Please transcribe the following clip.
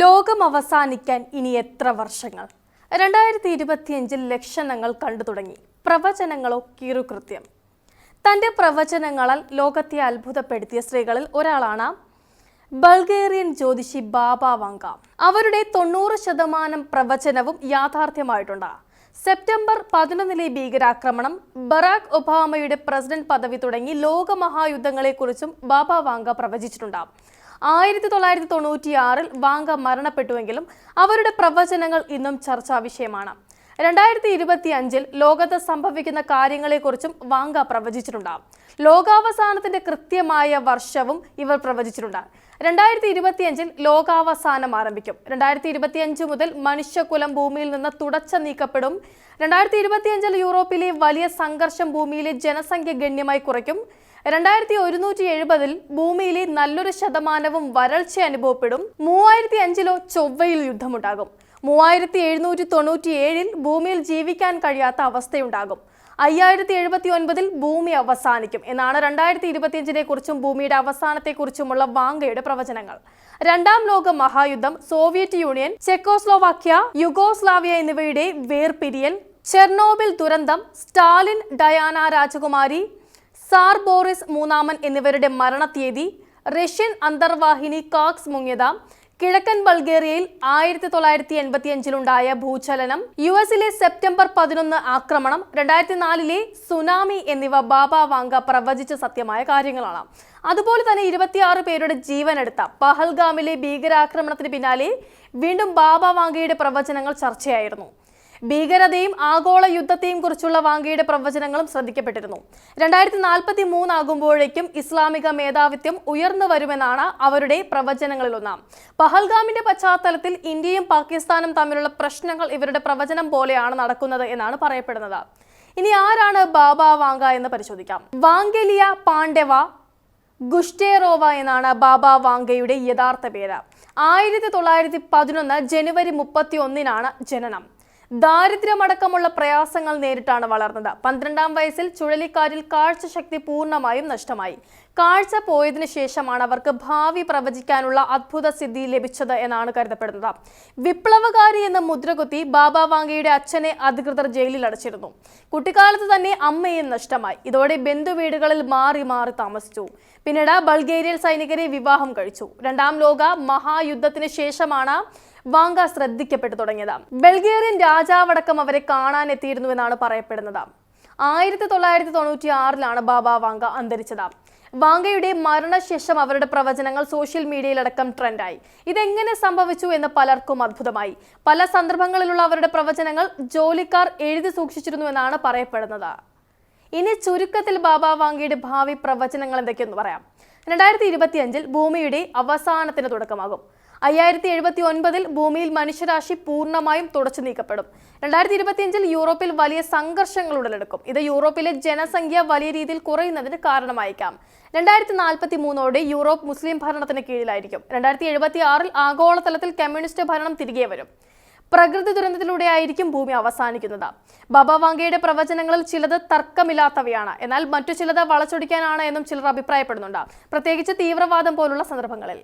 ലോകം അവസാനിക്കാൻ ഇനി എത്ര വർഷങ്ങൾ? രണ്ടായിരത്തി ഇരുപത്തിയഞ്ചിൽ ലക്ഷണങ്ങൾ കണ്ടു തുടങ്ങി. പ്രവചനങ്ങളോ കീറുകൃത്യം. തന്റെ പ്രവചനങ്ങളാൽ ലോകത്തെ അത്ഭുതപ്പെടുത്തിയ സ്ത്രീകളിൽ ഒരാളാണ് ബൾഗേറിയൻ ജ്യോതിഷി ബാബ വങ്ക. അവരുടെ തൊണ്ണൂറ് ശതമാനം പ്രവചനവും യാഥാർത്ഥ്യമായിട്ടുണ്ട്. സെപ്റ്റംബർ പതിനൊന്നിലെ ഭീകരാക്രമണം ബറാക് ഒബാമയുടെ പ്രസിഡന്റ് പദവി തുടങ്ങി ലോകമഹായുദ്ധങ്ങളെക്കുറിച്ചും ബാബ വാങ്ക പ്രവചിച്ചിട്ടുണ്ട്. ആയിരത്തി തൊള്ളായിരത്തി തൊണ്ണൂറ്റിയാറിൽ വാങ്ക മരണപ്പെട്ടുവെങ്കിലും അവരുടെ പ്രവചനങ്ങൾ ഇന്നും ചർച്ചാ വിഷയമാണ്. രണ്ടായിരത്തി ഇരുപത്തി അഞ്ചിൽ ലോകത്ത് സംഭവിക്കുന്ന കാര്യങ്ങളെക്കുറിച്ചും വാങ്ക പ്രവചിച്ചിട്ടുണ്ടാകും ലോകാവസാനത്തിന്റെ കൃത്യമായ വർഷവും ഇവർ പ്രവചിച്ചിട്ടുണ്ട്. രണ്ടായിരത്തി ഇരുപത്തിയഞ്ചിൽ ലോകാവസാനം ആരംഭിക്കും. രണ്ടായിരത്തി ഇരുപത്തിയഞ്ച് മുതൽ മനുഷ്യകുലം ഭൂമിയിൽ നിന്ന് തുടച്ച നീക്കപ്പെടും. രണ്ടായിരത്തി ഇരുപത്തിയഞ്ചിൽ യൂറോപ്പിലെ വലിയ സംഘർഷം ഭൂമിയിലെ ജനസംഖ്യ ഗണ്യമായി കുറയ്ക്കും. രണ്ടായിരത്തി ഒരുന്നൂറ്റി എഴുപതിൽ ഭൂമിയിലെ നല്ലൊരു ശതമാനവും വരൾച്ച അനുഭവപ്പെടും. മൂവായിരത്തി അഞ്ചിലോ ചൊവ്വയിൽ യുദ്ധമുണ്ടാകും. മൂവായിരത്തി എഴുന്നൂറ്റി തൊണ്ണൂറ്റി ഏഴിൽ ഭൂമിയിൽ ജീവിക്കാൻ കഴിയാത്ത അവസ്ഥയുണ്ടാകും. അയ്യായിരത്തി എഴുപത്തി ഒൻപതിൽ ഭൂമി അവസാനിക്കും. എന്നാണ് രണ്ടായിരത്തി ഇരുപത്തിയഞ്ചിനെ കുറിച്ചും ഭൂമിയുടെ അവസാനത്തെക്കുറിച്ചുമുള്ള വാങ്കയുടെ പ്രവചനങ്ങൾ. രണ്ടാം ലോക മഹായുദ്ധം സോവിയറ്റ് യൂണിയൻ ചെക്കോസ്ലോവാക്യ യുഗോസ്ലാവിയ എന്നിവയുടെ വേർപിരിയൽ ചെർണോബിൽ ദുരന്തം സ്റ്റാലിൻ ഡയാന രാജകുമാരി സാർ ബോറിസ് മൂന്നാമൻ എന്നിവരുടെ മരണത്തീയതി റഷ്യൻ അന്തർവാഹിനി കാക്സ് മുങ്ങിയത കിഴക്കൻ ബൾഗേറിയയിൽ ആയിരത്തി തൊള്ളായിരത്തി എൺപത്തി അഞ്ചിലുണ്ടായ ഭൂചലനം യു എസിലെ സെപ്റ്റംബർ പതിനൊന്ന് ആക്രമണം രണ്ടായിരത്തി നാലിലെ സുനാമി എന്നിവ ബാബ വാങ്ക പ്രവചിച്ച സത്യമായ കാര്യങ്ങളാണ്. അതുപോലെ തന്നെ ഇരുപത്തിയാറ് പേരുടെ ജീവനെടുത്ത പഹൽഗാമിലെ ഭീകരാക്രമണത്തിന് പിന്നാലെ വീണ്ടും ബാബ വാങ്കയുടെ പ്രവചനങ്ങൾ ചർച്ചയായിരുന്നു. ഭീകരതയും ആഗോള യുദ്ധത്തെയും കുറിച്ചുള്ള വാങ്കയുടെ പ്രവചനങ്ങളും ശ്രദ്ധിക്കപ്പെട്ടിരുന്നു. രണ്ടായിരത്തി നാൽപ്പത്തി മൂന്നാകുമ്പോഴേക്കും ഇസ്ലാമിക മേധാവിത്വം ഉയർന്നു വരുമെന്നാണ് അവരുടെ പ്രവചനങ്ങളിലൊന്നാം. പഹൽഗാമിന്റെ പശ്ചാത്തലത്തിൽ ഇന്ത്യയും പാകിസ്ഥാനും തമ്മിലുള്ള പ്രശ്നങ്ങൾ ഇവരുടെ പ്രവചനം പോലെയാണ് നടക്കുന്നത് എന്നാണ് പറയപ്പെടുന്നത്. ഇനി ആരാണ് ബാബ വാങ്ക എന്ന് പരിശോധിക്കാം. വാങ്കലിയ പാണ്ഡവ ഗുഷ്ടേറോവ എന്നാണ് ബാബ വാങ്കയുടെ യഥാർത്ഥ പേര്. ആയിരത്തി തൊള്ളായിരത്തി പതിനൊന്ന് ജനുവരി മുപ്പത്തി ഒന്നിനാണ് ജനനം. ദാരിദ്ര്യമടക്കമുള്ള പ്രയാസങ്ങൾ നേരിട്ടാണ് വളർന്നത്. പന്ത്രണ്ടാം വയസ്സിൽ ചുഴലിക്കാറ്റിൽ കാഴ്ചശക്തി പൂർണമായും നഷ്ടമായി. കാഴ്ച പോയതിനു ശേഷമാണ് അവർക്ക് ഭാവി പ്രവചിക്കാനുള്ള അത്ഭുത സിദ്ധി ലഭിച്ചത് എന്നാണ് കരുതപ്പെടുന്നത്. വിപ്ലവകാരി എന്ന മുദ്രകുത്തി ബാബ വാങ്കയുടെ അച്ഛനെ അധികൃതർ ജയിലിൽ അടച്ചിരുന്നു. കുട്ടിക്കാലത്ത് തന്നെ അമ്മയും നഷ്ടമായി. ഇതോടെ ബന്ധുവീടുകളിൽ മാറി മാറി താമസിച്ചു. പിന്നീട് ബൾഗേറിയൻ സൈനികരെ വിവാഹം കഴിച്ചു. രണ്ടാം ലോക മഹായുദ്ധത്തിന് ശേഷമാണ് വാങ്ക ശ്രദ്ധിക്കപ്പെട്ടു തുടങ്ങിയത്. ബൾഗേറിയൻ രാജാവടക്കം അവരെ കാണാൻ എത്തിയിരുന്നുവെന്നാണ് പറയപ്പെടുന്നത്. ആയിരത്തി തൊള്ളായിരത്തി തൊണ്ണൂറ്റി ആറിലാണ് ബാബ വാങ്ക അന്തരിച്ചത്. വാങ്കയുടെ മരണശേഷം അവരുടെ പ്രവചനങ്ങൾ സോഷ്യൽ മീഡിയയിലടക്കം ട്രെൻഡായി. ഇതെങ്ങനെ സംഭവിച്ചു എന്ന് പലർക്കും അത്ഭുതമായി. പല സന്ദർഭങ്ങളിലുള്ള അവരുടെ പ്രവചനങ്ങൾ ജോലിക്കാർ എഴുതി സൂക്ഷിച്ചിരുന്നു എന്നാണ് പറയപ്പെടുന്നത്. ഇനി ചുരുക്കത്തിൽ ബാബ വാങ്കയുടെ ഭാവി പ്രവചനങ്ങൾ എന്തൊക്കെയെന്ന് പറയാം. രണ്ടായിരത്തി ഇരുപത്തിയഞ്ചിൽ ഭൂമിയുടെ അവസാനത്തിന് തുടക്കമാകും. അയ്യായിരത്തി എഴുപത്തി ഒൻപതിൽ ഭൂമിയിൽ മനുഷ്യരാശി പൂർണമായും തുടച്ചു നീക്കപ്പെടും. രണ്ടായിരത്തി ഇരുപത്തിയഞ്ചിൽ യൂറോപ്പിൽ വലിയ സംഘർഷങ്ങൾ ഉടലെടുക്കും ഇത് യൂറോപ്പിലെ ജനസംഖ്യ വലിയ രീതിയിൽ കുറയുന്നതിന് കാരണമായേക്കാം. രണ്ടായിരത്തി നാൽപ്പത്തി മൂന്നോടെ യൂറോപ്പ് മുസ്ലിം ഭരണത്തിന് കീഴിലായിരിക്കും. രണ്ടായിരത്തി എഴുപത്തി ആറിൽ ആഗോളതലത്തിൽ കമ്മ്യൂണിസ്റ്റ് ഭരണം തിരികെ വരും. പ്രകൃതി ദുരന്തത്തിലൂടെ ആയിരിക്കും ഭൂമി അവസാനിക്കുന്നത്. ബാബ വാങ്കയുടെ പ്രവചനങ്ങളിൽ ചിലത് തർക്കമില്ലാത്തവയാണ്. എന്നാൽ മറ്റു ചിലത് വളച്ചൊടിക്കാനാണ് എന്നും ചിലർ അഭിപ്രായപ്പെടുന്നുണ്ട്. പ്രത്യേകിച്ച് തീവ്രവാദം പോലുള്ള സന്ദർഭങ്ങളിൽ.